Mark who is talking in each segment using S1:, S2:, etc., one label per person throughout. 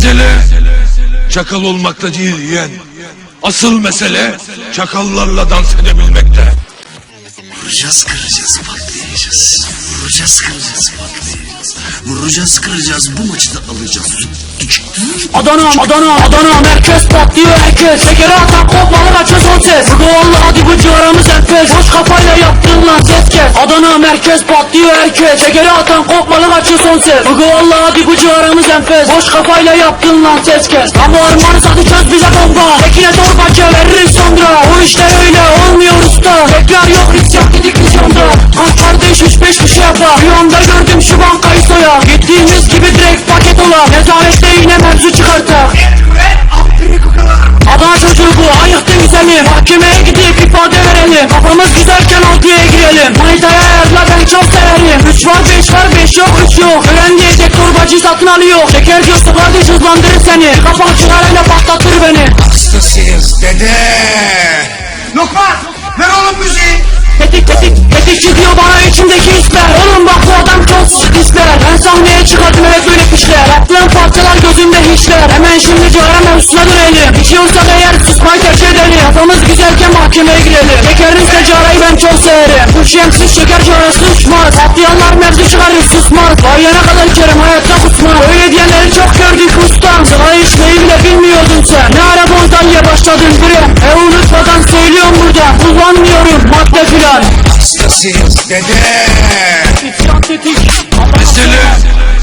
S1: Mesele çakal olmakta değil yeğen. Asıl mesele çakallarla dans edebilmekte.
S2: Vuracağız kıracağız patlayacağız. Vuracağız kıracağız patlayacağız. Vuracağız kıracağız. Bu maçı da alacağız.
S3: Adana, Adana, Adana. Merkez patlıyor herkes. Şekeri atan kopmalı kaçıyor son ses. Valla hadi bu civarımız enfes Boş kafayla yaptın lan ses kes. Adana merkez patlıyor herkes. Şekeri atan kopmalı kaçıyor son ses. Valla hadi bu civarımız enfes. Boş kafayla yaptın lan ses kes. Ama ormanı satacağız bize bomba. Tekine torbacı veririz sonra. O işler öyle olmuyor usta. Tekrar yok hiç yok dedik vizyonda Kan kardeş üç beş kişi yapar. Bir anda ola Nezarette yine mevzu çıkartak Adana çocuğu bu ayıktı güzeli Mahkemeye gidip ifade verelim. Kafamız güzelken altıya girelim. Manitaya ayarla ben çok severim. Üç var beş var beş yok üç yok. Ölen diyecek torbacı satın alıyor. Şeker diyorsa kardeş hızlandırır seni. Kapak çıkarayla patlatır beni.
S2: Hastasıyız dede. Lokman ver oğlum müziği.
S3: Tetik tetik şimdi cigara mevzusuna dönelim. İçiyorsak eğer susmayı tercih edelim. Kafamız güzelken mahkemeye girelim. Şekerin cigarayı ben çok severim. Bu şemsiz şeker cigarası uçmaz Patlayanlar mevzu çıkarır susmaz. Bayana kadar içerim hayatta kusmaz. Öyle diyenleri çok gördük ustam. Sigara içmeyi bile bilmiyordun sen. Ne ara bonzanya başladın bre? E unutmadan söylüyorum burada. Kullanmıyorum madde filan.
S2: Hastasıyız dede.
S3: Tetik
S1: Mesele
S3: Saran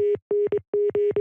S1: Thank you.